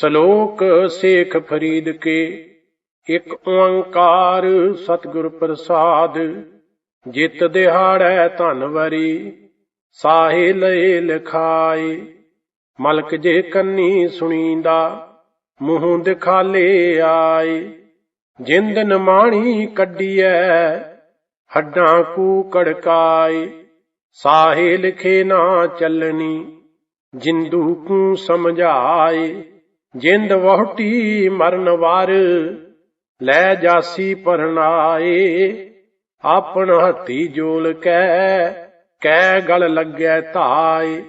ਸ਼ਲੋਕ ਸੇਖ ਫਰੀਦ ਕੇ, ਇਕ ਓੰਕਾਰ ਸਤਿਗੁਰ ਪ੍ਰਸਾਦ, ਜਿਤ ਦਿਹਾੜੈ ਧਨ ਵਰੀ, ਸਾਹੇ ਲਏ ਲਿਖਾਏ, ਮਲਕ ਜੇ ਕੰਨੀ ਸੁਣੀਂਦਾ, ਮੂੰਹ ਦਿਖਾਲੇ ਆਏ, ਜਿੰਦ ਨਮਾਣੀ ਕੱਢੀਐ, ਹੱਡਾਂ ਕੂ ਕੜਕਾਏ, ਸਾਹੇ ਲਿਖੇ ਨਾ ਚੱਲਣੀ, ਜਿੰਦੂ ਕੂ ਸਮਝਾਏ। ਜਿੰਦ ਵਹੁਟੀ ਮਰਨ ਵਾਰ, ਲੈ ਜਾਸੀ ਪਰਨਾਏ। ਆਪਣ ਹੱਥੀ ਜੋਲ ਕੈ ਕੈ ਗਲ ਲੱਗੈ ਧਾਏ।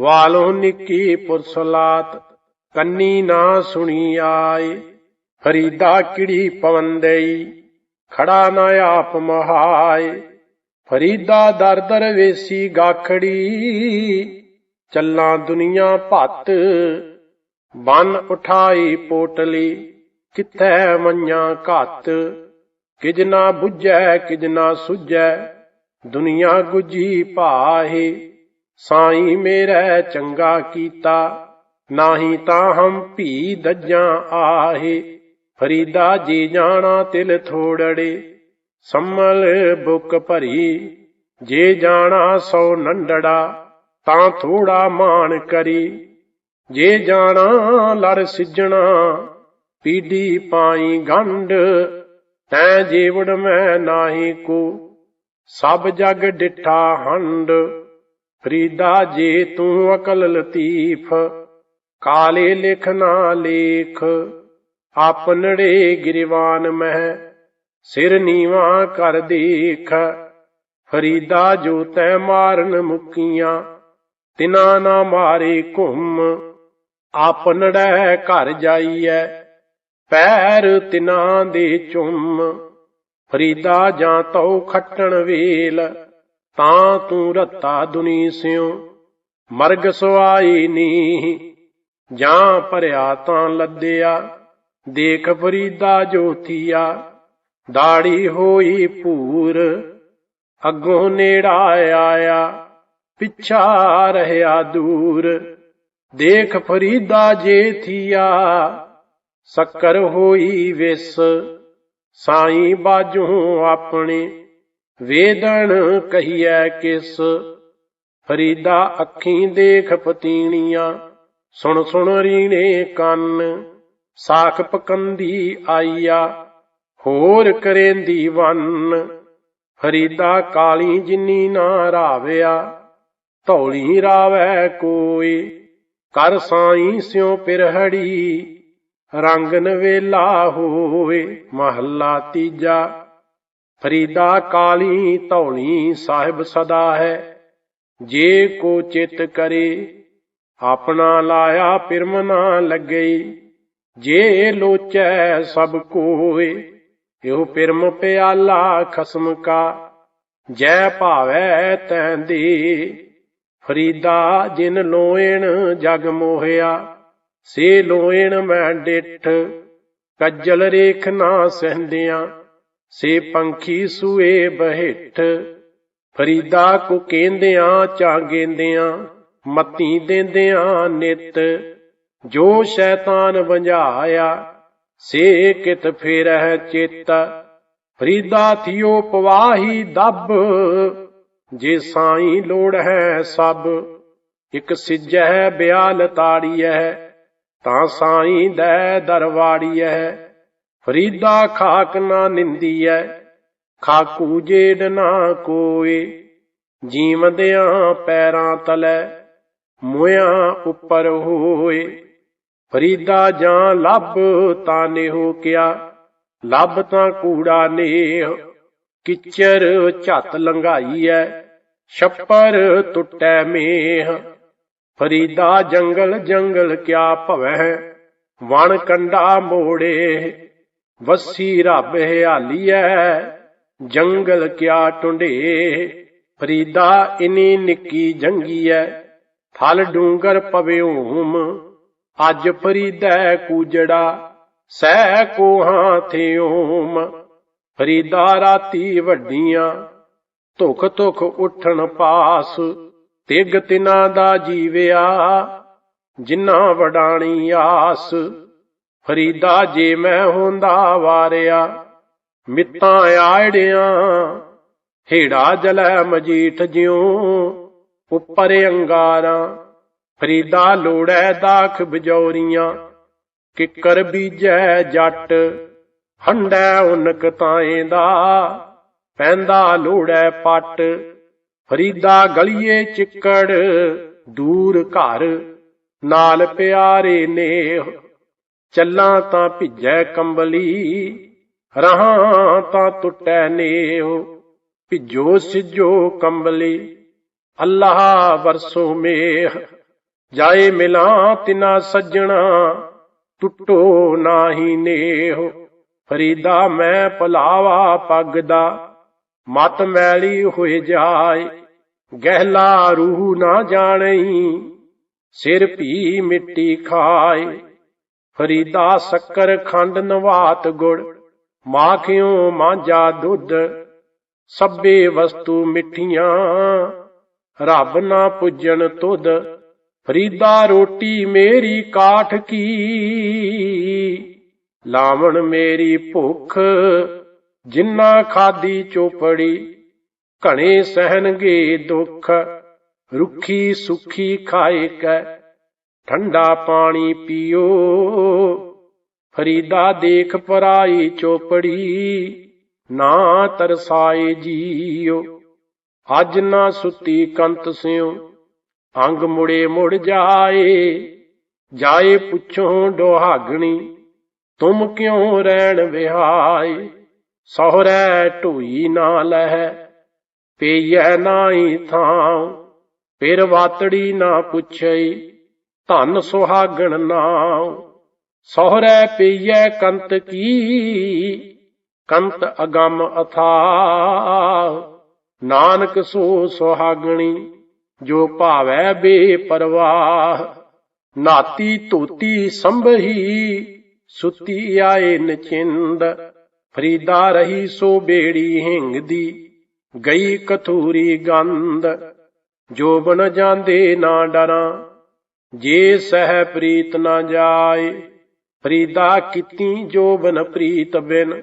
ਵਾਲੋ ਨਿੱਕੀ ਪੁਰਸਲਾਤ, ਕੰਨੀ ਨਾ ਸੁਣੀ ਆਏ। ਫਰੀਦਾ ਕਿੜੀ ਪਵਨ ਦੇਈ, ਖੜਾ ਨਾ ਆਪ ਮਹਾਏ। ਫਰੀਦਾ ਦਰ ਦਰ ਵੇਸੀ ਗਾਖੜੀ, ਚੱਲਾਂ ਦੁਨੀਆ ਭੱਤ ਬਨ ਉਠਾਈ ਪੋਟਲੀ, ਕਿਥੈ ਮੰਨਿਆ ਘੱਤ? ਕਿਜ ਨਾ 부ਝੈ ਕਿਜ ਨਾ ਸੁਝੈ, ਦੁਨੀਆ ਗੁਜੀ ਭਾਹੇ। ਸਾਈ ਮੇਰਾ ਚੰਗਾ ਕੀਤਾ, ਨਾਹੀ ਤਾਂ ਹਮ ਭੀ ਦੱਜਾਂ ਆਹੇ। ਫਰੀਦਾ ਜੀ ਜਾਣਾ ਤਿਲ ਥੋੜੜੇ, ਸੰਮਲ ਬੁੱਕ ਭਰੀ। ਜੇ ਜਾਣਾ ਸੋ ਨੰਡੜਾ, ਤਾਂ ਥੋੜਾ ਮਾਣ ਕਰੀ। ਜੇ ਜਾਣਾ ਲੜ ਸਿੱਜਣਾ ਪੀੜੀ ਪਾਈ ਗੰਢ, ਤੈ ਜੀਵੜ ਮੈਂ ਨਾਹੀ ਕੋ, ਸਭ ਜਗ ਡਿਠਾ ਹੰਡ ਫਰੀਦਾ ਜੇ ਤੂੰ ਅਕਲ ਲਤੀਫ, ਕਾਲੇ ਲਿਖ ਨਾ ਲੇਖ ਆਪਨੜੇ ਗਿਰਵਾਨ ਮਹਿ ਸਿਰ ਨੀਵਾ ਕਰ ਦੇਖ, ਫਰੀਦਾ ਜੋ ਤੈ ਮਾਰਨ ਮੁਕੀਆਂ, ਤਿਨਾ ਨਾ ਮਾਰੇ ਘੁੰਮ ਆਪਨੜੈ ਘਰ ਜਾਈਐ, ਪੈਰ ਤਿਨਾਂ ਦੇ ਚੁੰਮ। ਫਰੀਦਾ ਜਾਂ ਤਉ ਖੱਟਣ ਵੇਲ, ਤਾਂ ਤੂੰ ਰੱਤਾ ਦੁਨੀ ਸਿਉ। ਮਰਗ ਸੁਆਈ ਨੀ ਜਾਂ ਭਰਿਆ ਤਾਂ ਲੱਦਿਆ। ਦੇਖ ਫਰੀਦਾ ਜੋਥੀਆ ਦਾੜੀ ਹੋਈ ਪੂਰ ਅੱਗੋਂ ਨੇੜਾ ਆਇਆ, ਪਿਛਾ ਰਹਿਆ ਦੂਰ। ਦੇਖ ਫਰੀਦਾ ਜੇ ਥੀਆ, ਸ਼ੱਕਰ ਹੋਈ ਵਿਸ। ਸਾਈ ਬਾਜੂ ਆਪਣੇ ਵੇਦਣ ਕਹੀਐ ਕਿਸ। ਫਰੀਦਾ ਅੱਖੀਂ ਦੇਖ ਪਤੀਣੀਆਂ, ਸੁਣ ਸੁਣ ਰੀਣੇ ਕੰਨ। ਸਾਖ ਪਕੰਦੀ ਆਈਆ, ਹੋਰ ਕਰੇਂਦੀ ਵੰਨ। ਫਰੀਦਾ ਕਾਲੀ ਜਿੰਨੀ ਨਾ ਰਾਵਿਆ, ਧੌਲੀ ਰਾਵੈ ਕੋਈ। ਕਰ ਸਾਈ ਸਿਉ ਪਿਰਹੜੀ, ਰੰਗ ਨਵੇਲਾ ਹੋਵੇ ਮਹੱਲਾ ਤੀਜਾ। ਫਰੀਦਾ ਕਾਲੀ ਧੌਲੀ ਸਾਹਿਬ ਸਦਾ ਹੈ, ਜੇ ਕੋ ਚਿਤ ਕਰੇ, ਆਪਣਾ ਲਾਇਆ ਪਿਰਮ ਨਾ ਲੱਗਈ ਜੇ ਲੋਚੈ ਸਭ ਕੋਏ ਇਹੋ ਪਿਰਮ ਪਿਆਲਾ ਖਸਮ ਕਾ। ਜੈ ਭਾਵੈ ਤੈਂ ਦੇ ਫਰੀਦਾ ਜਿਨ ਲੋਇਣ ਜਗ ਮੋਹਿਆ, ਸੇ ਲੋਇਣ ਮੈਂ ਡਿਠ, ਕੱਜਲ ਰੇਖ ਨਾ ਸਹਿੰਦਿਆਂ, ਸੇ ਪੰਖੀ ਸੂਏ ਬਹਿਠ। ਫਰੀਦਾ ਕੋ ਕਹਿੰਦਿਆਂ ਚਾਗੇਂਦਿਆਂ ਮਤੀ ਦੇਂਦਿਆਂ ਨਿਤ। ਜੋ ਸ਼ੈਤਾਨ ਵੰਝਾਇਆ, ਸੇ ਕਿਤ ਫੇਰਹਿ ਚਿਤ। ਫਰੀਦਾ ਥਿਓ ਪਵਾਹੀ ਦੱਬ ਜੇ ਸਾਈ ਲੋੜ ਹੈ ਸਭ, ਇਕ ਸਿਜਹਿ ਬਿਆਲ ਤਾੜੀਐ, ਤਾਂ ਸਾਈ ਦੈ ਦਰਵਾੜੀਐ। ਫਰੀਦਾ ਖਾਕ ਨਾ ਨਿੰਦੀਐ, ਖਾਕੂ ਜੇੜ ਨਾ ਕੋਏ। ਜੀਵਦਿਆਂ ਪੈਰਾਂ ਤਲੇ, ਮੋਇਆਂ ਉੱਪਰ ਹੋਏ। ਫਰੀਦਾ ਜਾਂ ਲੱਭ ਤਾਂ ਨੇਹੋ ਕਿਆ, ਲੱਭ ਤਾਂ ਕੂੜਾ ਨੇਹ। ਕਿਚਰ ਝੱਤ ਲੰਘਾਈਐ ਛੱਪਰ ਟੁੱਟੈ ਮੇਹ, ਫਰੀਦਾ ਜੰਗਲ ਜੰਗਲ ਕਿਆ ਭਵੈ, ਵਣ ਕੰਡਾ ਮੋੜੇ, ਵਸੀ ਰੱਬ ਹਿਆਲੀਐ, ਜੰਗਲ ਕਿਆ ਟੁੰਡੇ, ਫਰੀਦਾ ਇਨੀ ਨਿੱਕੀ ਜੰਗੀਐ, ਥਲ ਡੂੰਗਰ ਪਵਿਉਮ ਅੱਜ ਫਰੀਦਾ ਕੂਜੜਾ, ਸਹਿ ਕੋਹਾਂ ਥਿਉਮ ਫਰੀਦਾ ਰਾਤੀ ਵੱਡੀਆਂ ਧੁਖ ਧੁਖ ਉੱਠਣ ਪਾਸ, ਤਿਗ ਤਿਨਾ ਦਾ ਜੀਵਿਆ ਜਿਨ੍ਹਾਂ ਵਡਾਣੀ ਆਸ। ਫਰੀਦਾ ਜੇ ਮੈਂ ਹੁੰਦਾ ਵਾਰਿਆ, ਮਿੱਤਾਂ ਆੜਿਆਂ, ਹੇੜਾ ਜਲੈ ਮਜੀਠ ਜਿਉ, ਉੱਪਰ ਅੰਗਾਰਾਂ। ਫਰੀਦਾ ਲੋੜੈ ਦਾਖ ਬਜੌਰੀਆਂ, ਕਿੱਕਰ ਬੀਜੈ ਜੱਟ, ਹੰਡੈ ਉਨਕ ਤਾਏ ਦਾ। ਪੈਂਦਾ ਲੋੜੈ ਪੱਟ, ਫਰੀਦਾ ਗਲੀਏ ਚਿੱਕੜ, ਦੂਰ ਘਰ, ਨਾਲ ਪਿਆਰੇ ਨੇਹ। ਚੱਲਾਂ ਤਾਂ ਭਿੱਜੈ ਕੰਬਲੀ, ਰਹਾਂ ਤਾਂ ਟੁੱਟੈ ਨੇਹ। ਭਿੱਜੋ ਸਿਜੋ ਕੰਬਲੀ, ਅੱਲਾਹ ਵਰਸੋ ਮੇਹ। ਜਾਏ ਮਿਲਾਂ ਤਿਨਾ ਸੱਜਣਾ, ਟੁੱਟੋ ਨਾਹੀ ਨੇਹ। ਫਰੀਦਾ ਮੈਂ ਭਲਾਵਾ ਪੱਗ ਦਾ ਮਤ ਮੈਲੀ ਹੋਏ ਜਾਏ, ਗਹਿਲਾ ਰੂਹ ਨਾ ਜਾਣਈ, ਸਿਰ ਭੀ ਮਿੱਟੀ ਖਾਏ। ਫਰੀਦਾ ਸ਼ੱਕਰ ਖੰਡ ਨਵਾਤ ਗੁੜ, ਮਾਖਿਓ ਮਾਂਜਾ ਦੁੱਧ, ਸਭੇ ਵਸਤੂ ਮਿੱਠੀਆਂ। ਰੱਬ ਨਾ ਪੁੱਜਣ ਤੁਧ, ਫਰੀਦਾ ਰੋਟੀ ਮੇਰੀ ਕਾਠ ਕੀ। ਲਾਵਣ ਮੇਰੀ ਭੁੱਖ ਜਿੰਨਾ ਖਾਦੀ ਚੋਪੜੀ, ਘਣੇ ਸਹਿਣਗੇ ਦੁੱਖ, ਰੁੱਖੀ ਸੁਖੀ ਖਾਏ ਕੈ, ਠੰਡਾ ਪਾਣੀ ਪੀਓ। ਫਰੀਦਾ ਦੇਖ ਪਰਾਈ ਚੋਪੜੀ, ਨਾ ਤਰਸਾਏ ਜੀਓ। ਅੱਜ ਨਾ ਸੁੱਤੀ ਕੰਤ ਸਿਉ, ਅੰਗ ਮੁੜੇ ਮੁੜ ਜਾਏ। ਜਾਏ ਪੁੱਛੋ ਡੋਹਾਗਣੀ, ਤੁਮ ਕਿਉਂ ਰਹਿਣ ਵਿਹਾਏ? ਸਹੁਰੈ ਢੋਈ ਨਾ ਲਹਿ, ਪਈਐ ਨਾਹੀ ਥਾਂ ਫਿਰ ਵਾਤੜੀ ਨਾ ਪੁੱਛਈ, ਧਨ ਸੁਹਾਗਣ ਨਾਮ ਸਹੁਰੈ ਪਈਐ ਕੰਤ ਕੀ, ਕੰਤ ਅਗੰਮ ਅਥਾ ਨਾਨਕ ਸੋ ਸੁਹਾਗਣੀ, ਜੋ ਭਾਵੈ ਬੇਪਰਵਾਹ। ਨਾਤੀ ਧੋਤੀ ਸੰਭਹੀ, ਸੁਤੀ ਆਏ ਨਚਿੰਦ। ਫਰੀਦਾ ਰਹੀ ਸੋ ਬੇੜੀ ਹਿੰਗ ਦੀ, ਗਈ ਕਥੂਰੀ ਗੰਧ। ਜੋ ਜਾਂਦੇ ਨਾ ਡਰਾਂ, ਜੇ ਸਹਿ ਪ੍ਰੀਤ ਨਾ ਜਾਏ। ਫਰੀਦਾ ਕੀਤੀ ਜੋ ਪ੍ਰੀਤ ਬਿਨ,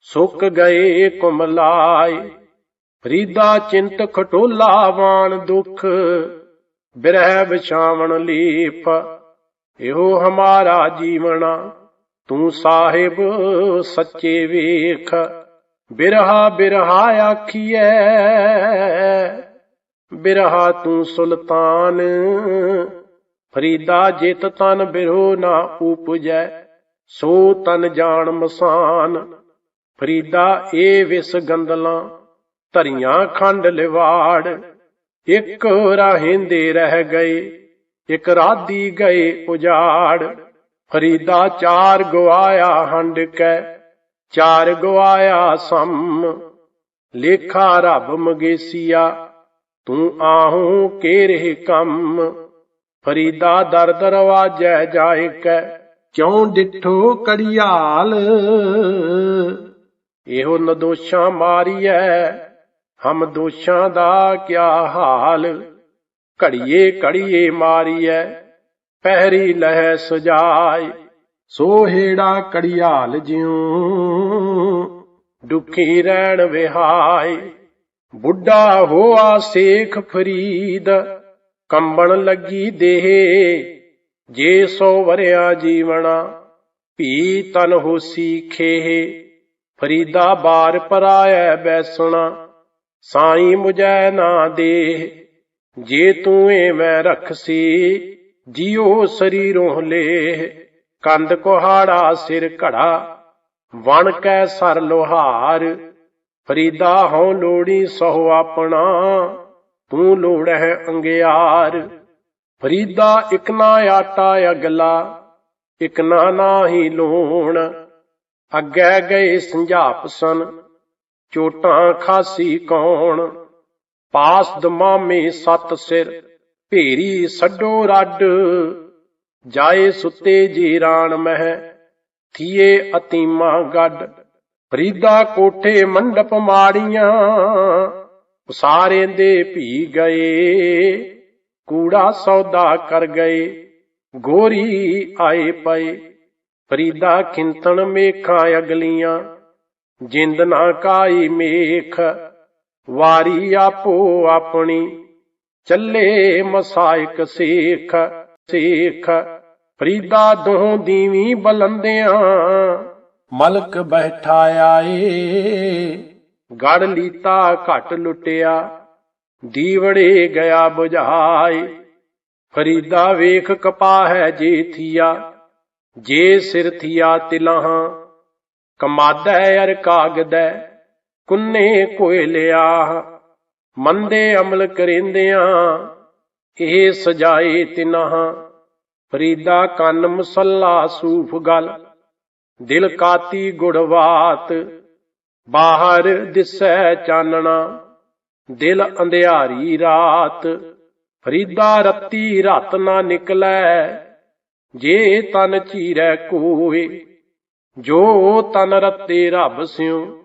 ਸੁੱਕ ਗਏ ਕੁਮਲਾਏ ਫਰੀਦਾ ਚਿੰਤ ਖਟੋਲਾ ਵਾਣ ਦੁਖ, ਬਿਰਹਿ ਵਿਛਾਵਣ ਲੀਪ। ਇਹੋ ਹਮਾਰਾ ਜੀਵਣਾ ਤੂੰ ਸਾਹਿਬ ਸੱਚੇ ਵੇਖ, ਬਿਰਹਾ ਬਿਰਹਾ ਆਖੀਐ। ਬਿਰਹਾ ਤੂੰ ਸੁਲਤਾਨ, ਫਰੀਦਾ ਜਿਤ ਤਨ ਬਿਰੋ ਨਾ ਉਪਜੈ, ਸੋ ਤਨ ਜਾਣ ਮਸਾਨ। ਫਰੀਦਾ ਏ ਵਿਸ ਗੰਦਲਾਂ, ਧਰੀਆਂ ਖੰਡ ਲਿਵਾੜ, ਇੱਕ ਰਾਹਿੰਦੇ ਰਹਿ ਗਏ, ਇੱਕ ਰਾਦੀ ਗਏ ਉਜਾੜ। ਫਰੀਦਾ ਚਾਰ ਗਵਾਇਆ ਹੰਡ ਕੈ, ਚਾਰ ਗਵਾਇਆ ਸਮ। ਲੇਖਾ ਰੱਬ ਮਗੇਸੀਆ, ਤੂੰ ਆਹੂ ਕੇ ਰਹਿ ਕੰਮ। ਫਰੀਦਾ ਦਰ ਦਰਵਾਜੈ ਜਾਏ ਕੈ, ਕਿਉਂ ਡਿਠੋ ਕੜਿਆਲ? ਇਹੋ ਨਦੋਸ਼ਾਂ ਮਾਰੀਐ, ਹਮ ਦੋਸ਼ਾਂ ਦਾ ਕਿਆ ਹਾਲ? ਘੜੀਏ ਘੜੀਏ ਮਾਰੀਐ ਪਹਿਰੀ ਲਹਿ ਸਜਾਏ ਸੋ ਹੇੜਾ ਕੜਿਆਲ ਜਿਉ ਦੁਖੀ ਰਹਿਣ ਵਿਹਾਏ ਬੁੱਢਾ ਹੋਆ ਸੇਖ ਫਰੀਦ, ਕੰਬਣ ਲੱਗੀ ਦੇਹ। ਜੇ ਸੋ ਵਰਿਆ ਜੀਵਣਾ, ਭੀ ਤਨ ਹੋਸੀ ਖੇਹ। ਫਰੀਦਾ ਬਾਰ ਪਰਾਇਐ ਬੈਸਣਾ, ਸਾਈ ਮੁਝੈ ਨਾ ਦੇ ਜੇ ਤੂੰ ਏ ਮੈਂ ਰਖਸੀ ਜਿਉ ਸਰੀਰੋਂ ਲੇ ਕੰਦ ਕੁਹਾੜਾ ਸਿਰ ਘੜਾ, ਵਣ ਕੈ ਸਰ ਲੋਹਾਰ, ਫਰੀਦਾ ਹਉ ਲੋੜੀ ਸਹੁ ਆਪਣਾ, ਤੂੰ ਲੋੜਹਿ ਅੰਗਿਆਰ। ਫਰੀਦਾ ਇਕ ਨਾ ਆਟਾ ਅਗਲਾ, ਇਕ ਨਾ ਨਾਹੀ ਲੋਣ, ਅੱਗੇ ਗਏ ਸੰਝਾਪ ਸਨ ਚੋਟਾਂ ਖਾਸੀ ਕੌਣ, ਪਾਸ ਦਮਾਮੇ ਸੱਤ ਸਿਰ। ਭੇਰੀ ਸੱਡੋ ਰੱਡ, ਜਾਏ ਸੁੱਤੇ ਜੀ ਰਾਣ ਮਹਿ, ਥੀਏ ਅਤੀਮਾ ਗੱਡ। ਫਰੀਦਾ ਕੋਠੇ ਮੰਡਪ ਮਾੜੀਆਂ ਉਸਾਰੇ ਦੇ ਭੀ ਗਏ, ਕੂੜਾ ਸੌਦਾ ਕਰ ਗਏ, ਗੋਰੀ ਆਏ ਪਏ। ਫਰੀਦਾ ਖਿੰਤਣ ਮੇਖਾਂ ਅਗਲੀਆਂ, ਜਿੰਦ ਨਾ ਕਾਈ ਮੇਖ, ਵਾਰੀ ਆਪੋ ਆਪਣੀ। ਚੱਲੇ ਮਸਾਇਕ ਸੇਖ ਸੇਖ। ਫਰੀਦਾ ਦੋਹ ਦੀਵੀ ਬਲੰਦਿਆਂ, ਮਲਕ ਬੈਠਾ ਆਏ। ਗੜ ਲੀਤਾ ਘਟ ਲੁੱਟਿਆ, ਦੀਵੜੇ ਗਿਆ 부ਝਾਏ ਫਰੀਦਾ ਵੇਖ ਕਪਾ ਹੈ ਜੇ ਥੀਆ ਜੇ ਸਿਰ ਥੀਆ ਤਿਲਹਾਂ। ਕਮਾਦੈ ਅਰ ਕਾਗਦੈ, ਕੁੰਨੇ ਕੋਇਲਿਆ ਮੰਦੇ ਅਮਲ ਕਰਿੰਦਿਆਂ, ਇਹ ਸਜਾਏ ਤਿਨਹਾਂ, ਫਰੀਦਾ ਕੰਨ ਮਸੱਲਾ ਸੂਫ ਗਲ, ਦਿਲ ਕਾਤੀ ਗੁੜਵਾਤ, ਬਾਹਰ ਦਿਸੈ ਚਾਨਣਾ, ਦਿਲ ਅੰਧਿਆਰੀ ਰਾਤ, ਫਰੀਦਾ ਰੱਤੀ ਰਤ ਨਾ ਨਿਕਲੈ, ਜੇ ਤਨ ਚੀਰੈ ਕੋਏ, ਜੋ ਤਨ ਰਤੇ ਰੱਬ ਸਿਉ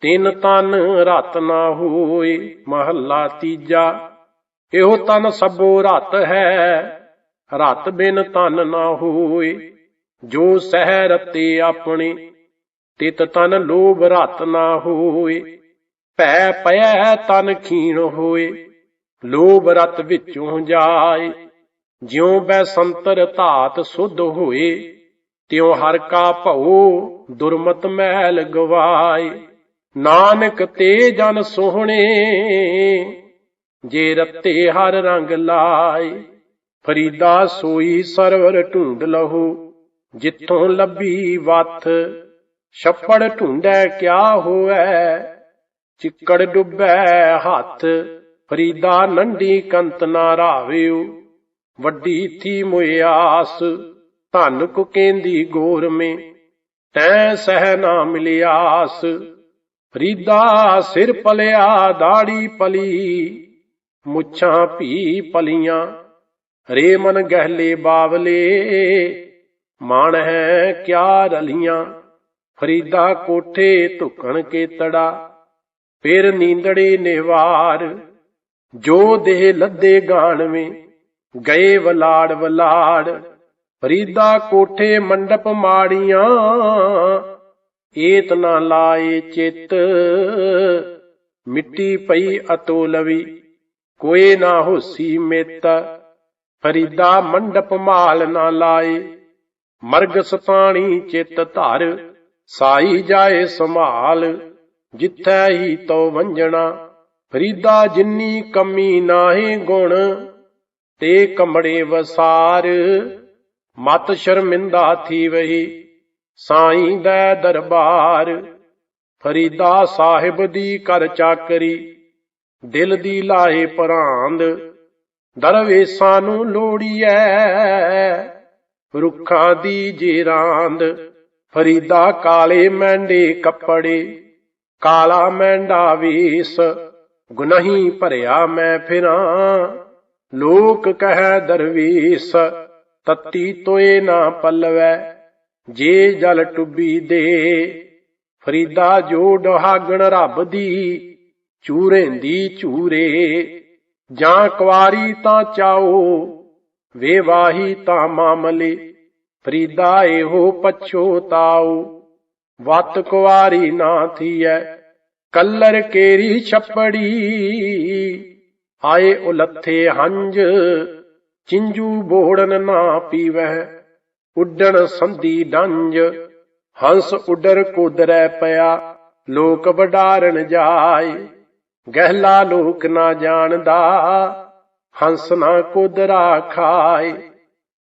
ਤਿਨ ਤਨ ਰਤ ਨਾ ਹੋਏ, ਮਹੱਲਾ ਤੀਜਾ। ਇਹੋ ਤਨ ਸਭੋ ਰਤ ਹੈ, ਰਤ ਬਿਨ ਤਨ ਨਾ ਹੋਏ। ਜੋ ਸਹਿ ਰਤੇ ਆਪਣੇ, ਤਿਤ ਤਨ ਲੋਭ ਰਤ ਨਾ ਹੋਏ। ਭੈ ਪਿਆ ਤਨ ਖੀਣ ਹੋਏ, ਲੋਭ ਰਤ ਵਿੱਚੋਂ ਜਾਏ। ਜਿਉ ਬੈ ਸੰਤਰ ਧਾਤ ਸੁਧ ਹੋਏ, ਤਿਉ ਹਰ ਕਾ ਭਉ ਦੁਰਮਤ ਮਹਿਲ ਗਵਾਏ। ਨਾਨਕ ਤੇ ਜਨ ਸੋਹਣੇ, ਜੇ ਰੱਤੇ ਹਰ ਰੰਗ ਲਾਏ, ਫਰੀਦਾ ਸੋਈ ਸਰਵਰ ਢੂੰਡ ਲਹੋ, ਜਿੱਥੋਂ ਲੱਭੀ ਵਥ ਛੱਪੜ ਢੂੰਡੈ ਕਿਆ ਹੋਐ, ਚਿੱਕੜ ਡੁੱਬੈ ਹੱਥ, ਫਰੀਦਾ ਨੰਡੀ ਕੰਤ ਨਾ ਰਾਵਿਓ ਵੱਡੀ ਥੀ ਮੁਆਸ ਧਨ ਕੁ ਕੇਂਦੀ ਗੋਰ ਮੇ ਤੈ ਸਹਿ ਨਾ ਮਿਲਿਆਸ। ਫਰੀਦਾ ਸਿਰ ਪਲਿਆ, ਦਾੜੀ ਪਲੀ, ਮੁੱਛਾਂ ਭੀ ਪਲੀਆਂ ਰੇ ਮਨ ਗਹਿਲੇ ਬਾਵਲੇ, ਮਾਣ ਹੈ ਕਿਆ ਰਲੀਆਂ, ਫਰੀਦਾ ਕੋਠੇ ਧੁਕਣ ਕੇ ਤੜਾ ਫਿਰ ਨੀਂਦੜੇ ਨਿਵਾਰ, ਜੋ ਦੇਹ ਲੱਦੇ ਗਾਣਵੇਂ, ਗਏ ਵਲਾੜ ਵਲਾੜ, ਫਰੀਦਾ ਕੋਠੇ ਮੰਡਪ ਮਾੜੀਆਂ ਏਤ ਨਾ ਲਾਏ ਚਿਤ, ਮਿੱਟੀ ਪਈ ਅਤੋ ਲਵੀ ਕੋਈ ਨਾ ਹੋਸੀ ਮਿੱਤ, ਫਰੀਦਾ ਮੰਡਪ ਮਾਲ ਨਾ ਲਾਏ। ਮਰਗ ਸਤਾਣੀ ਚਿੱਤ ਧਰ, ਸਾਈ ਜਾਏ ਸੰਭਾਲ। ਜਿੱਥੈ ਹੀ ਤੋ ਵੰਜਣਾ, ਫਰੀਦਾ ਜਿੰਨੀ ਕਮੀ ਨਾਹੀ ਗੁਣ। ਤੇ ਕਮੜੇ ਵਸਾਰ, ਮਤ ਸ਼ਰਮਿੰਦਾ ਥੀ ਵਹੀ ਸਾਈਂ ਦਾ ਦਰਬਾਰ, ਫਰੀਦਾ ਸਾਹਿਬ ਦੀ ਕਰ ਚਾਕਰੀ, ਦਿਲ ਦੀ ਲਾਹੇ ਪਰਾਂਦ, ਦਰਵੇਸਾਂ ਨੂੰ ਲੋੜੀਐ, ਰੁੱਖਾਂ ਦੀ ਜੀਰਾਂਦ, ਫਰੀਦਾ ਕਾਲੇ ਮੈਂਡੇ ਕੱਪੜੇ, ਕਾਲਾ ਮੈਂਡਾ ਵੇਸ, ਗੁਨਾਹੀ ਭਰਿਆ ਮੈਂ ਫਿਰਾਂ, ਲੋਕ ਕਹੈ ਦਰਵੇਸ, ਤੱਤੀ ਤੋਏ ਨਾ ਪੱਲਵੈ ਜੇ ਜਲ ਟੁੱਬੀ ਦੇ, ਫਰੀਦਾ ਜੋ ਡਹਾਗਣ ਰੱਬ ਦੀ ਚੂਰੇਂਦੀ ਚੂਰੇ, ਜਾਂ ਕੁਆਰੀ ਤਾਂ ਚਾਓ, ਵੇ ਵਾਹੀ ਤਾਂ ਮਾਮਲੇ, ਫਰੀਦਾ ਇਹੋ ਪਛੋਤਾਓ ਵਤ ਕੁਆਰੀ ਨਾ ਥੀਐ, ਕੱਲਰ ਕੇਰੀ ਛੱਪੜੀ, ਆਏ ਉਲੱਥੇ ਹੰਝ, ਚਿੰਜੂ ਬੋੜਨ ਨਾ ਪੀਵੈ ਉੱਡਣ ਸੰਧੀ ਡੰਜ, ਹੰਸ ਉੱਡਰ ਕੋਦਰੈ ਪਿਆ, ਲੋਕ ਵਡਾਰਨ ਜਾਏ। ਗਹਿਲਾ ਲੋਕ ਨਾ ਜਾਣਦਾ, ਹੰਸ ਨਾ ਕੋਦਰਾ ਖਾਏ।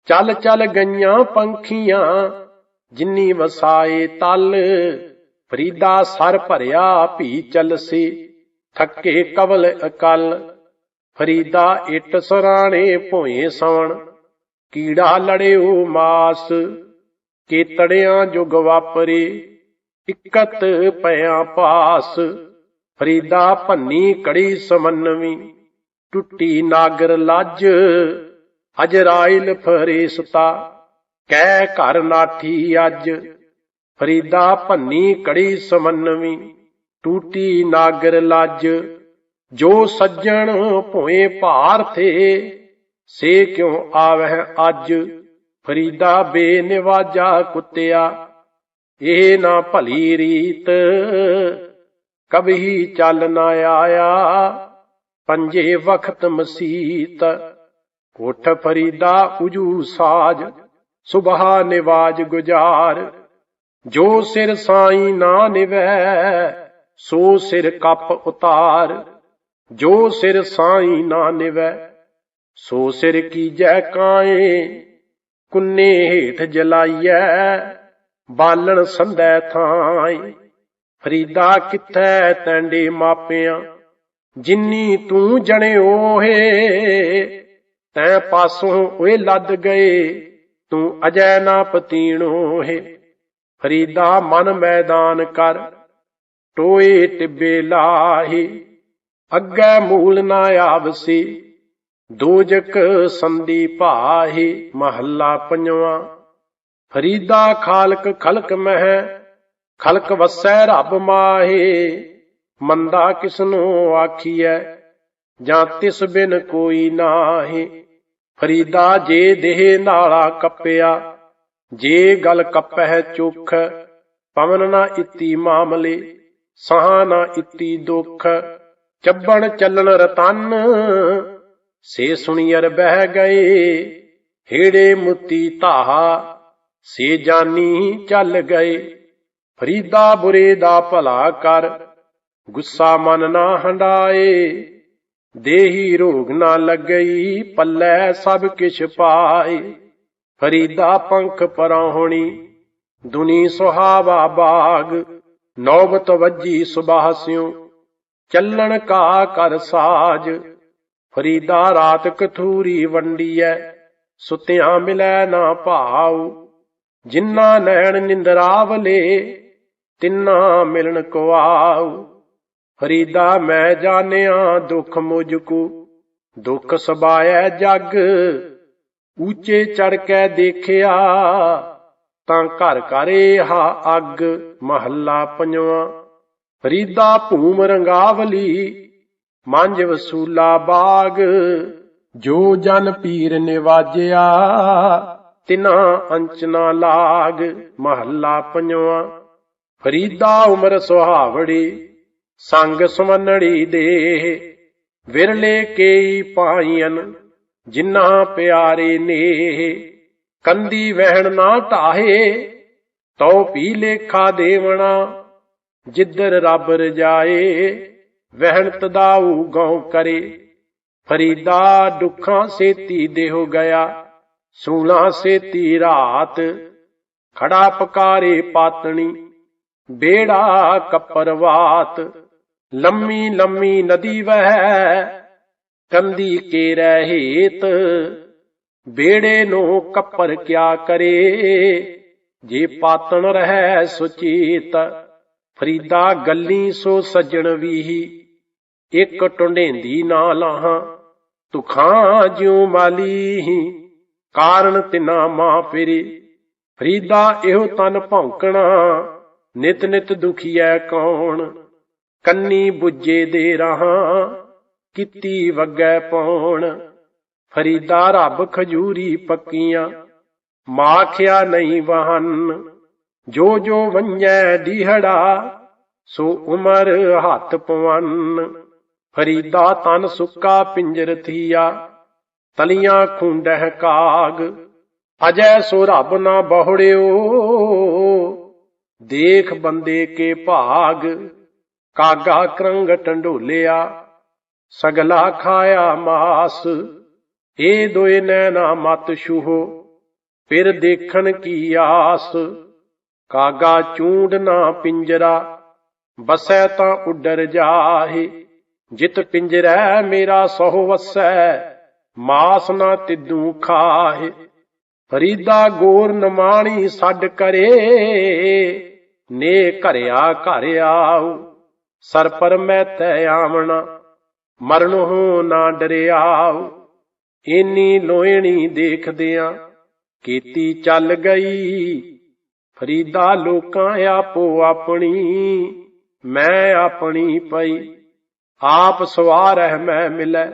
ਚੱਲ ਚੱਲ ਗਈਆਂ ਪੰਖੀਆਂ, ਜਿੰਨੀ ਵਸਾਏ ਤਲ। ਫਰੀਦਾ ਸਰ ਭਰਿਆ ਭੀ ਚਲਸੀ, ਥੱਕੇ ਕਵਲ ਅਕਲ। ਫਰੀਦਾ ਇਟ ਸਰਾਣੇ ਭੋਏ ਸਵਣ ਕੀੜਾ ਲੜਿਓ ਮਾਸ, ਕੇਤੜਿਆਂ ਜੁਗ ਵਾਪਰੇ, ਇਕਤ ਪਿਆ ਪਾਸ। ਫਰੀਦਾ ਭੰਨੀ ਕੜੀ ਸਮਨਵੀ, ਟੁੱਟੀ ਨਾਗਰ ਲੱਜ, ਅਜਰਾਇਲ ਫਰੇਸਤਾ, ਕਹਿ ਘਰ ਨਾਠੀ ਅੱਜ। ਫਰੀਦਾ ਭੰਨੀ ਕੜੀ ਸਮਨਵੀ, ਟੂਟੀ ਨਾਗਰ ਲੱਜ, ਜੋ ਸੱਜਣ ਭੋਏ ਭਾਰ ਥੇ ਸੇ ਕਿਉ ਆਵਹਿ ਅੱਜ? ਫਰੀਦਾ ਬੇਨਿਵਾਜਾ ਕੁੱਤਿਆ, ਇਹ ਨਾ ਭਲੀ ਰੀਤ। ਕਬਹੀ ਚੱਲ ਨਾ ਆਇਆ, ਪੰਜੇ ਵਖਤ ਮਸੀਤ। ਉਠ ਫਰੀਦਾ ਉਜੂ ਸਾਜ, ਸੁਬਹਾ ਨਿਵਾਜ ਗੁਜਾਰ। ਜੋ ਸਿਰ ਸਾਈ ਨਾ ਨਿਵੈ ਸੋ ਸਿਰ ਕੱਪ ਉਤਾਰ। ਜੋ ਸਿਰ ਸਾਈ ਨਾ ਨਿਵੈ ਸੋ ਸਿਰ ਕੀਜੈ ਕਾਏ, ਕੁੰਨੇ ਹੇਠ ਜਲਾਈਐ, ਬਾਲਣ ਸੰਧੈ ਥਾਈ ਫਰੀਦਾ ਕਿੱਥੈ ਤੈਂਡੇ ਮਾਪਿਆਂ, ਜਿੰਨੀ ਤੂੰ ਜਣਿਓ ਹੈ ਤੈ ਪਾਸੋਂ ਓਏ ਲੱਦ ਗਏ, ਤੂੰ ਅਜੈ ਨਾ ਪਤੀਣੋ ਹੈ ਫਰੀਦਾ ਮਨ ਮੈਦਾਨ ਕਰ, ਟੋਏ ਟਿੱਬੇ ਲਾਹੀ, ਅੱਗੇ ਮੂਲ ਨਾ ਆਵਸੀ। ਦੋਜਕ ਸੰਦੀ ਭਾਹੀ ਮਹੱਲਾ ਪੰਜਵਾਂ। ਫਰੀਦਾ ਖਾਲਕ ਖਲਕ ਮਹਿ, ਖਲਕ ਵਸੈ ਰੱਬ ਮਾਹੇ। ਮੰਦਾ ਕਿਸਨੂੰ ਆਖੀਐ, ਜਾਂ ਤਿਸ ਬਿਨ ਕੋਈ ਨਾਹੀ। ਫਰੀਦਾ ਜੇ ਦੇਹ ਨਾਲਾ ਕੱਪਿਆ, ਜੇ ਗਲ ਕੱਪਹਿ ਚੁਖ, ਪਵਨ ਨਾ ਇਤੀ ਮਾਮਲੇ, ਸਹਾ ਨਾ ਇਤੀ ਦੁਖ। ਚੱਬਣ ਚੱਲਣ ਰਤਨ ਸੇ ਸੁਣੀਅਰ ਬਹਿ ਗਏ, ਹੇੜੇ ਮੁਤੀ ਧਾਹਾ, ਸੇ ਜਾਨੀ ਚੱਲ ਗਏ। ਫਰੀਦਾ ਬੁਰੇ ਦਾ ਭਲਾ ਕਰ, ਗੁੱਸਾ ਮਨ ਨਾ ਹੰਡਾਏ। ਦੇਹੀ ਰੋਗ ਨਾ ਲੱਗਈ, ਪੱਲੇ ਸਭ ਕਿਛ ਪਾਏ। ਫਰੀਦਾ ਪੰਖ ਪਰਾਉਣੀ ਦੁਨੀ ਸੁਹਾਵਾ ਬਾਗ। ਨੌਬਤ ਵੱਜੀ ਸੁਬਾਹ ਸਿਉ, ਚੱਲਣ ਕਾ ਕਰ ਸਾਜ। ਫਰੀਦਾ ਰਾਤ ਕਥੂਰੀ ਵੰਡੀਐ, ਸੁਤਿਆਂ ਮਿਲੈ ਨਾ ਭਾਉ। ਜਿਨ੍ਹਾਂ ਨੈਣ ਨਿੰਦਰਾਵਲੇ, ਤਿੰਨਾ ਮਿਲਣ ਕੋ ਆਉ ਫਰੀਦਾ ਮੈਂ ਜਾਣਿਆ ਦੁੱਖ ਮੁਝਕੂ, ਦੁੱਖ ਸਬਾਇਐ ਜਗ। ਉੱਚੇ ਚੜ ਕੇ ਦੇਖਿਆ, ਤਾਂ ਘਰ ਕਰੇ ਹਾ ਅੱਗ, ਮਹੱਲਾ ਪੰਜਵਾਂ। ਫਰੀਦਾ ਭੂਮ ਰੰਗਾਵਲੀ ਮੰਝ ਵਸੂਲਾ ਬਾਗ, ਜੋ ਜਨ ਪੀਰ ਨਿਵਾਜਿਆ, ਤਿਨਾ ਅੰਚਨਾ ਲਾਗ, ਮਹੱਲਾ ਪੰਜਵਾਂ। ਫਰੀਦਾ ਉਮਰ ਸੁਹਾਵੜੀ, ਸੰਗ ਸੁਮਨੜੀ ਦੇ ਵਿਰਲੇ ਕੇਈ ਪਾਈਨ ਜਿਨ੍ਹਾਂ ਪਿਆਰੇ ਨੇ ਕੰਦੀ ਵਹਿਣ ਨਾ ਢਾਹੇ, ਤਉ ਪੀ ਲੇਖਾ ਦੇਵਣਾ, ਜਿੱਧਰ ਰੱਬ ਰਜਾਏ। ਵਹਿਣ ਤਦਾਊ ਗਉ ਕਰੇ। ਫਰੀਦਾ ਦੁੱਖਾਂ ਸੇਤੀ ਦੇਹੁ ਗਿਆ, ਸੂਲਾ ਸੇਤੀ ਰਾਤ। ਖੜਾ ਪਕਾਰੇ ਪਾਤਣੀ, ਬੇੜਾ ਕੱਪਰਵਾਤ ਲੰਮੀ ਲੰਮੀ ਨਦੀ ਵਹਿ, ਕੰਦੀ ਕੇ ਰਹਿਤ ਬੇੜੇ ਨੂੰ ਕੱਪਰ ਕਿਆ ਕਰੇ, ਜੇ ਪਾਤਣ ਰਹਿ ਸੁਚੇਤ। ਫਰੀਦਾ ਗੱਲੀ ਸੋ ਸੱਜਣ ਵੀਹੀ। ਇੱਕ ਟੁੰਡੇਂਦੀ ਨਾ ਲਾਹਾਂ ਤੁਖਾਂ ਜਿਉ ਮਾਲੀ ਕਾਰਨ ਤਿਨਾ ਮਾਂ ਫਿਰੇ। ਫਰੀਦਾ ਇਹੋ ਤਨ ਭੌਂਕਣਾ, ਨਿਤ ਨਿਤ ਦੁਖੀਐ ਕੌਣ? ਕੰਨੀ ਬੁੱਝੇ ਦੇ ਰਹਾ, ਕੀਤੀ ਵਗੈ ਪੌਣ? ਫਰੀਦਾ ਰੱਬ ਖਜੂਰੀ ਪੱਕੀਆਂ, ਮਾਖਿਆ ਨਹੀਂ ਵਹਨ। ਜੋ ਜੋ ਵੰਜੈ ਦਿਹੜਾ ਸੋ ਉਮਰ ਹੱਥ ਪਵਨ। ਫਰੀਦਾ ਤਨ ਸੁੱਕਾ ਪਿੰਜਰ ਥੀਆ, ਤਲੀਆਂ ਖੁੰਡਹਿ ਕਾਗ, ਅਜੈ ਸੋ ਰੱਬ ਨਾ ਬਹੁੜਿਓ। ਦੇਖ ਬੰਦੇ ਕੇ ਭਾਗ, ਕਾਗਾ ਕਰੰਗ ਟੰਡੋਲਿਆ ਸਗਲਾ ਖਾਇਆ ਮਾਸ, ਏ ਦੋਏ ਨੈਣਾ ਮਤ ਛੂਹੋ, ਫਿਰ ਦੇਖਣ ਕੀ ਆਸ। ਕਾਗਾ ਚੂੰਡ ਨਾ ਪਿੰਜਰਾ, ਬਸੈ ਤਾਂ ਉੱਡਰ ਜਾਹੇ। ਜਿਤ ਪਿੰਜਰੈ ਮੇਰਾ ਸਹੁ ਵਸੈ, ਮਾਸ ਨਾ ਤਿੱਦੂ ਖਾਹੇ ਫਰੀਦਾ ਗੋਰ ਨਮਾਣੀ ਛੱਡ ਕਰੇ, ਨੇ ਘਰਿਆ ਘਰ ਆਉ। ਸਰ ਪਰ ਮੈਂ ਤੈ ਆਵਣਾ, ਮਰਨੋਂ ਨਾ ਡਰਿਆਉ। ਇੰਨੀ ਲੋਇਣੀ ਦੇਖਦਿਆਂ ਕੀਤੀ ਚੱਲ ਗਈ। ਫਰੀਦਾ ਲੋਕਾਂ ਆਪੋ ਆਪਣੀ, ਮੈਂ ਆਪਣੀ ਪਈ। ਆਪ ਸਵਾਰਹਿ ਮੈਂ ਮਿਲੈ,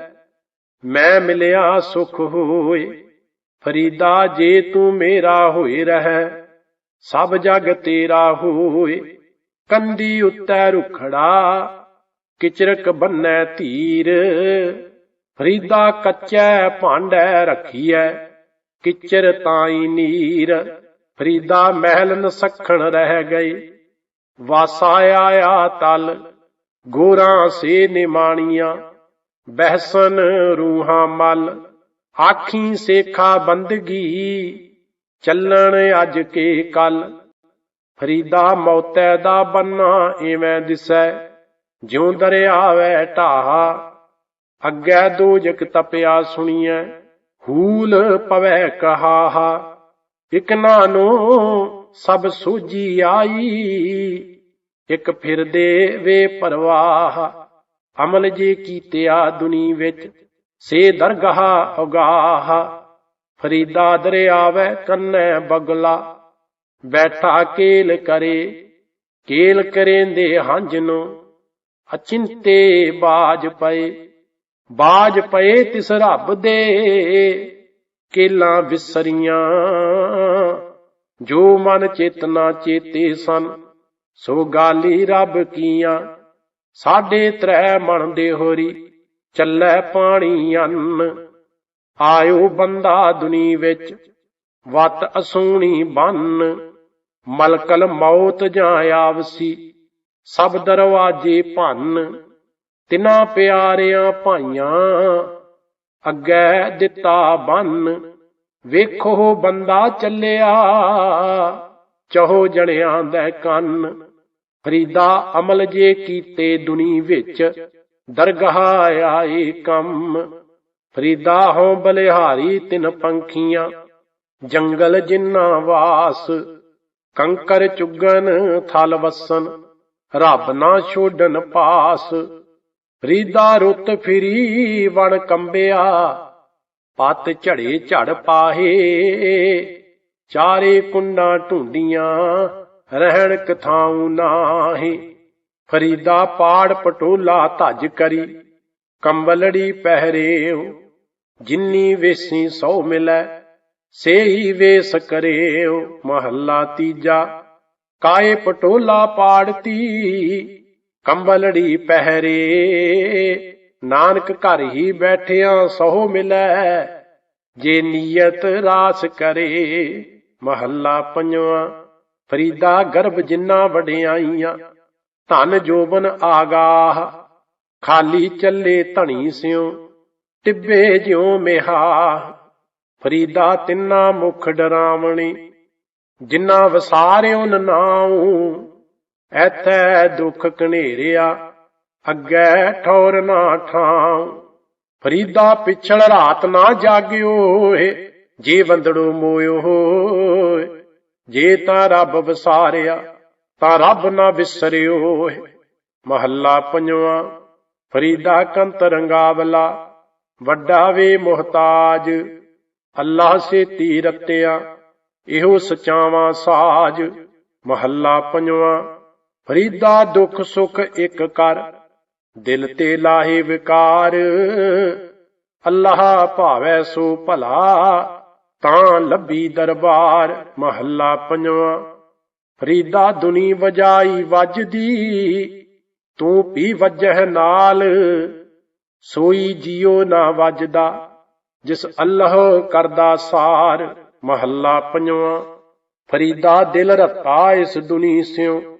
ਮੈਂ ਮਿਲਿਆ ਸੁਖ ਹੋਏ। ਫਰੀਦਾ ਜੇ ਤੂੰ ਮੇਰਾ ਹੋਏ ਰਹਿ, ਸਭ ਜਗ ਤੇਰਾ ਹੋਏ। ਕੰਦੀ ਉੱਤੇ ਰੁਖੜਾ, ਕਿਚਰਕ ਬੰਨੈ ਧੀਰ ਫਰੀਦਾ ਕੱਚੈ ਭਾਂਡੈ ਰੱਖੀਐ, ਕਿਚਰ ਤਾਈ ਨੀਰ। ਫਰੀਦਾ ਮਹਿਲ ਨ ਰਹਿ ਗਏ, ਵਾਸਾ ਆਇਆ ਤਲ। ਗੋਰਾਂ ਸੇ ਨਿਮਾਣੀਆਂ, ਬਹਿਸਨ ਰੂਹਾਂ ਮਲ, ਆਖੀ ਸੇਖਾ ਬੰਦਗੀ, ਚੱਲਣ ਅੱਜ ਕੇ ਕੱਲ। ਫਰੀਦਾ ਮੌਤੈ ਦਾ ਬੰਨਾ ਇਵੇਂ ਦਿਸੈ, ਜਿਉ ਦਰਿਆਵੈ ਢਾਹ, ਅੱਗੇ ਦੋਜਕ ਤਪਿਆ ਸੁਣੀਐ, ਹੂਲ ਪਵੈ ਕਹਾਹਾ, ਇਕ ਨਾਨੋ ਸਭ ਸੂਜੀ ਆਈ। ਇਕ ਫਿਰਦੇ ਵੇ ਪਰਵਾਹ। ਅਮਲ ਜੇ ਕੀਤਿਆ ਦੁਨੀ ਵਿੱਚ, ਸੇ ਦਰਗਾਹ ਉਗਾਹ। ਫਰੀਦਾ ਦਰਿਆਵੈ ਕੰਨੈ ਬਗਲਾ, ਬੈਠਾ ਕੇਲ ਕਰੇ, ਕੇਲ ਕਰੇਂਦੇ ਹੰਝ ਨੂੰ, ਅਚਿੰਤੇ ਬਾਜ ਪਏ ਬਾਜ ਪਏ ਤਿਸ ਰੱਬ ਦੇ। ਕੇਲਾਂ ਵਿਸਰੀਆਂ, ਜੋ ਮਨ ਚੇਤਨਾ ਚੇਤੇ ਸਨ ਸੋ ਗਾਲੀ ਰੱਬ ਕੀਆਂ, ਸਾਡੇ ਤ੍ਰੈ ਮਣ ਦੇ ਹੋਰੀ, ਚੱਲੇ ਪਾਣੀ ਅੰਨ। ਆਇਓ ਬੰਦਾ ਦੁਨੀ ਵਿੱਚ, ਵਤ ਅਸੂਣੀ ਬੰਨ। ਮਲਕਲ ਮੌਤ ਜਾਂ ਆਵਸੀ, ਸਭ ਦਰਵਾਜੇ ਭੰਨ। ਤਿਨਾ ਪਿਆਰਿਆਂ ਭਾਈਆਂ, ਅੱਗੇ ਦਿੱਤਾ ਬੰਨ। ਵੇਖੋ ਬੰਦਾ ਚੱਲਿਆ ਚਹੋ ਜਣਿਆਂ ਦੇ ਕੰਨ। ਫਰੀਦਾ ਅਮਲ ਜੇ ਕੀਤੇ ਦੁਨੀ ਵਿੱਚ, ਦਰਗਾਹ ਆਏ ਕੰਮ। ਫਰੀਦਾ ਹੋ ਬਲਿਹਾਰੀ ਤਿੰਨ ਪੰਖੀਆਂ, ਜੰਗਲ ਜਿੰਨਾ ਵਾਸ। ਕੰਕਰ ਚੁਗਨ ਥਲ ਵਸਨ ਰੱਬ ਨਾ ਛੋਡਨ ਪਾਸ। ਫਰੀਦਾ ਰੁੱਤ ਫਿਰੀ ਵਣ ਕੰਬਿਆ, ਪਤ ਝੜੇ ਝੜ ਪਾਹੇ। ਚਾਰੇ ਕੁੰਡਾਂ ਢੂੰਡੀਆਂ, ਰਹਿਣ ਕਥਾਉ ਨਾਹੀ। ਫਰੀਦਾ ਪਾੜ ਪਟੋਲਾ ਧੱਜ ਕਰੀ ਕੰਬਲੜੀ ਪਹਿਰੇਉ। ਜਿੰਨੀ ਵੇਸੀ ਸੌ ਮਿਲੈ, ਸੇਈ ਵੇਸ ਕਰਿਓ ਮਹੱਲਾ ਤੀਜਾ, ਕਾਏ ਪਟੋਲਾ ਪਾੜਤੀ ਕੰਬਲੜੀ ਪਹਿਰੇ, ਨਾਨਕ ਘਰ ਹੀ ਬੈਠਿਆ ਸਹੁ ਮਿਲੈ। ਜੇ ਨੀਅਤ ਰਾਸ ਕਰੇ ਮਹੱਲਾ ਪੰਜਵਾਂ, ਫਰੀਦਾ ਗਰਭ ਜਿੰਨਾ ਵਡਿਆਈਆਂ, ਧਨ ਜੋਬਨ ਆਗਾਹ, ਖਾਲੀ ਚੱਲੇ ਧਣੀ ਸਿਉ, ਟਿੱਬੇ ਜਿਉ ਮਿਹਾ। ਫਰੀਦਾ ਤਿੰਨਾ ਮੁਖ ਡਰਾਵਣੀ, ਜਿੰਨਾ ਵਸਾਰਿਓ ਨਾਉ ਐਥੈ ਦੁੱਖ ਕਨੇਰਿਆ ਅੱਗੇ ਠੌਰ ਨਾ ਠਾਉ। ਫਰੀਦਾ ਪਿਛੜ ਰਾਤ ਨਾ ਜਾਗਿਓ ਏ ਜੇ ਵੰਦੜੋ ਮੋਇਓ ਹੋਏ। ਜੇ ਤਾਂ ਰੱਬ ਵਸਾਰਿਆ, ਤਾਂ ਰੱਬ ਨਾ ਵਿਸਰਿਓ ਮਹੱਲਾ ਪੰਜਵਾਂ, ਫਰੀਦਾ ਕੰਤ ਰੰਗਾਵਲਾ, ਵੱਡਾ ਵੇ ਮੁਹਤਾਜ। ਅੱਲਾਹ ਸੇ ਤੀ ਇਹੋ ਸਚਾਵਾਂ ਸਾਜ। ਮਹੱਲਾ ਪੰਜਵਾਂ, ਫਰੀਦਾ ਦੁੱਖ ਸੁਖ ਇੱਕ ਕਰ, ਦਿਲ ਤੇ ਲਾਹੇ ਵਿਕਾਰ। ਅੱਲਾਹ ਭਾਵੈ ਸੋ ਭਲਾ ਤਾਂ ਲੱਭੀ ਦਰਬਾਰ ਮਹੱਲਾ ਪੰਜਵਾਂ। ਫਰੀਦਾ ਦੁਨੀ ਵਜਾਈ ਵੱਜਦੀ, ਤੂੰ ਪੀ ਵਜਹ ਨਾਲ। ਸੋਈ ਜਿਉ ਨਾ ਵੱਜਦਾ, ਜਿਸ ਅੱਲਾਹ ਕਰਦਾ ਸਾਰ। ਮਹੱਲਾ ਪੰਜਵਾਂ। ਫਰੀਦਾ ਦਿਲ ਰਤਾ ਇਸ ਦੁਨੀ ਸਿਉ,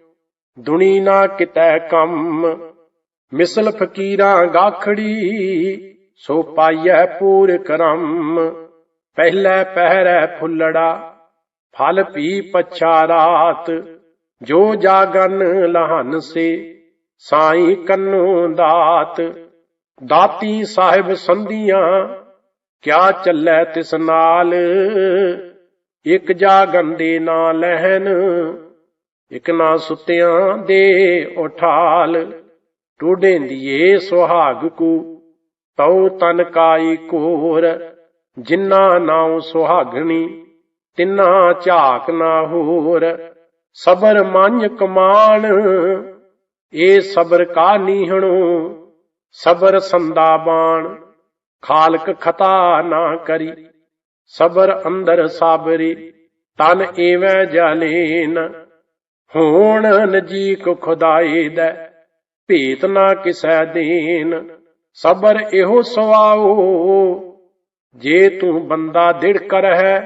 ਦੁਨੀ ਨਾ ਕਿਤੈ ਕੰਮ। ਮਿਸਲ ਫਕੀਰਾਂ ਗਾਖੜੀ, ਸੋ ਪਾਈਐ ਪੂਰ ਕਰਮ। ਪਹਿਲੇ ਪਹਿਰੈ ਫੁੱਲੜਾ, ਫਲ ਪੀ ਪਛਾ ਰਾਤ ਜੋ ਜਾਗਨ ਲਹਨ ਸੇ, ਸਾਈ ਕੰਨੂ ਦਾਤ। ਦਾਤੀ ਸਾਹਿਬ ਸੰਧੀਆਂ, ਕਿਆ ਚੱਲੈ ਤਿਸ ਨਾਲ? ਇਕ ਜਾਗਨ ਦੇ ਨਾ ਲਹਿਨ, ਇਕ ਨਾ ਸੁੱਤਿਆਂ ਦੇ ਉਠਾਲ। ਟੋਡੇਂਦੀਏ ਸੁਹਾਗ ਕੂ, ਤਉ ਤਨ ਕਾਈ ਕੋਰ ਜਿਨ੍ਹਾਂ ਨਾਉ ਸੁਹਾਗਣੀ, ਤਿੰਨਾ ਝਾਕ ਨਾ ਹੋਰ। ਸਬਰ ਮੰਨ ਕਮਾਨ, ਏ ਸਬਰ ਕਾ ਨੀਹਣੋ। ਸਬਰ ਸੰਦਾ ਬਾਣ ਖਾਲਕ ਖਤਾ ਨਾ ਕਰੀ। ਸਬਰ ਅੰਦਰ ਸਾਬਰੀ, ਤਨ ਏਵੈ ਜਾਲੇਨ। ਹੋਣ ਨਜੀਕ ਖੁਦਾਏ ਦਾ, ਭੇਤ ਨਾ ਕਿਸੈ ਦੇਨ। ਸਬਰ ਇਹੋ ਸਵਾਓ ਜੇ ਤੂੰ ਬੰਦਾ ਦਿੜਕ ਰਹਿ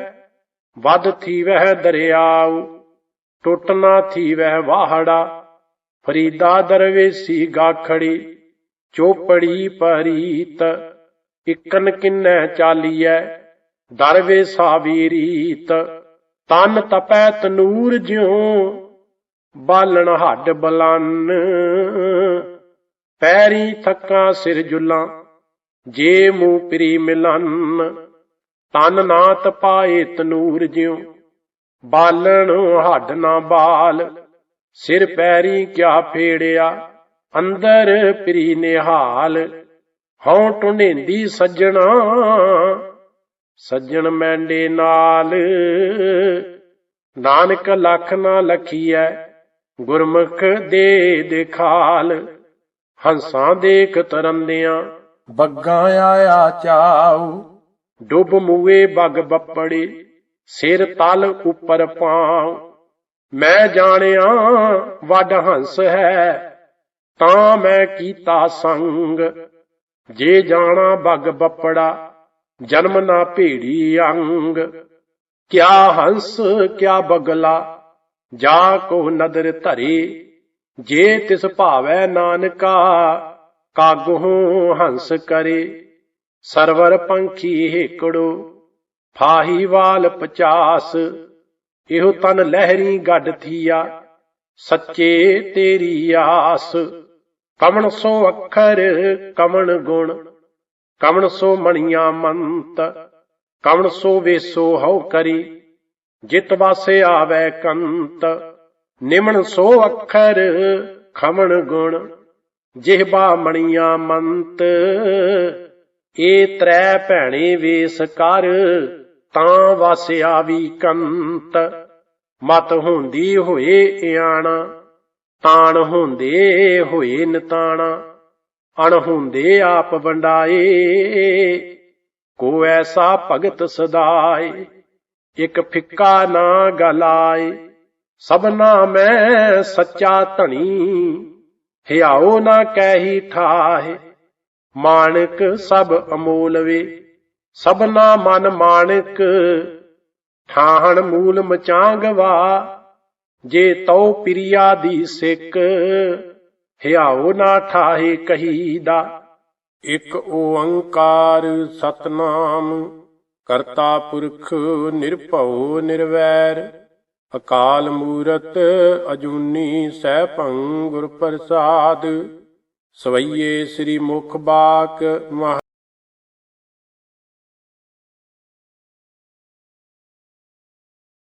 ਵੱਧ ਥੀ ਵਹਿ ਦਰਿਆਉ ਟੁੱਟਣਾ ਥੀ ਵਹਿ ਵਾਹੜਾ, ਫਰੀਦਾ ਦਰਵੇਸੀ ਗਾਖੜੀ, ਚੋਪੜੀ ਪਰੀਤ, ਇਕਨ ਕਿੰਨੈ ਚਾਲੀਐ, ਦਰਵੇ ਸਾਵੀਰੀਤ ਤਨ ਤਪੈ ਤਨੂਰ ਜਿਉ, ਬਾਲਣ ਹੱਡ ਬਲਨ, ਪੈਰੀ ਥੱਕਾਂ ਸਿਰ ਜੁਲਾਂ ਜੇ ਮੂੰਹ ਪ੍ਰੀ ਮਿਲਨ, ਤਨ ਨਾ ਤਪਾਏ ਤਨੂਰ ਜਿਉ। ਬਾਲਣ ਹੱਡ ਨਾ ਬਾਲ, ਸਿਰ ਪੈਰੀ ਕਿਆ ਫੇੜਿਆ, ਅੰਦਰ ਪ੍ਰੀ ਨਿਹਾਲ। ਹਉ ਟੁੰਡੇਂਦੀ ਸੱਜਣਾ, ਸੱਜਣ ਮੈਂਡੇ ਨਾਲ। ਨਾਨਕ ਲੱਖ ਨਾ ਲਖੀਐ, ਗੁਰਮੁਖ ਦੇ ਦਿਖਾਲ। ਹੰਸਾਂ ਦੇਖ ਤਰੰਦਿਆਂ ਬੱਗਾ ਆਇਆ ਚਾਉ। ਡੁੱਬ ਮੂਏ ਬਗ ਬੱਪੜੇ, ਸਿਰ ਤਲ ਉੱਪਰ ਪਾਉ। ਮੈਂ ਜਾਣਿਆ ਵੱਡ ਹੰਸ ਹੈ, ਤਾਂ ਮੈਂ ਕੀਤਾ ਸੰਗ। ਜੇ ਜਾਣਾ ਬਗ ਬੱਪੜਾ, ਜਨਮ ਨਾ ਭੇੜੀ ਅੰਗ। ਕਿਆ ਹੰਸ, ਕਿਆ ਬਗਲਾ, ਜਾ ਕੋ ਨਦਰ ਧਰੇ। ਜੇ ਤਿਸ ਭਾਵੈ ਨਾਨਕਾ ਕਾਗੂ ਹੰਸ ਕਰੇ, ਸਰਵਰ ਪੰਖੀ ਹੇਕੜੋ ਫਾਹੀਵਾਲ 50 ਇਹੋ ਤਨ ਲਹਿਰੀ ਗੱਡ ਥੀਆ, ਸੱਚੇ ਤੇਰੀ ਆਸ। ਕਮਣ ਸੋ ਅੱਖਰ, ਕਮਣ ਗੁਣ, ਕਮਣ ਸੋ ਮਣੀਆਂ ਮੰਤ, ਕਮਣ ਸੋ ਵੇਸੋ ਹਉ ਕਰੀ, ਜਿਤ ਵਾਸੇ ਆਵੈ ਕੰਤ, ਨਿਮਣ ਸੋ ਅੱਖਰ, ਖਮਣ ਗੁਣ। ਜਿਹਬਾ ਮਣੀਆਂ ਮੰਤ, ਏ ਤ੍ਰੈ ਭੈਣੇ ਵੇਸ ਕਰ, ਤਾਂ ਵਾਸਿਆ ਵੀ ਕੰਤ। ਮਤ ਹੁੰਦੀ ਹੋਏ ਇਆਣਾ, ਤਾਣ ਹੁੰਦੇ ਹੋਏ ਨਤਾਣਾ। ਅਣ ਹੁੰਦੇ ਆਪ ਵੰਡਾਏ ਕੋ ਐਸਾ ਭਗਤ ਸਦਾਏ। ਇਕ ਫਿੱਕਾ ਨਾ ਗਲਾਏ, ਸਭਨਾ ਮੈਂ ਸੱਚਾ ਧਣੀ। ਹਿਆਓ ਨਾ ਕਹਿੀ ਠਾਹੇ ਮਾਣਕ ਸਭ ਅਮੋਲਵੇ ਸਭਨਾ ਮਨ ਮਾਣਕ, ਠਾਹਣ ਮੂਲ ਮਚਾਂਗਵਾ। ਜੇ ਤਉ ਪ੍ਰਿਆ ਦੀ ਸਿੱਕ ਹਿਆਓ ਨਾ ਠਾਹੇ ਕਹੀਦਾ। ਇਕ ਓੰਕਾਰ ਸਤਨਾਮ, ਕਰਤਾ ਪੁਰਖ ਨਿਰਭਉ ਨਿਰਵੈਰ। ਅਕਾਲ ਮੂਰਤ ਅਜੂਨੀ ਸੈਭੰ ਗੁਰ ਪ੍ਰਸਾਦ ਸਵਈਏ ਸ੍ਰੀ ਮੁਖ ਬਾਕ ਮਹਾ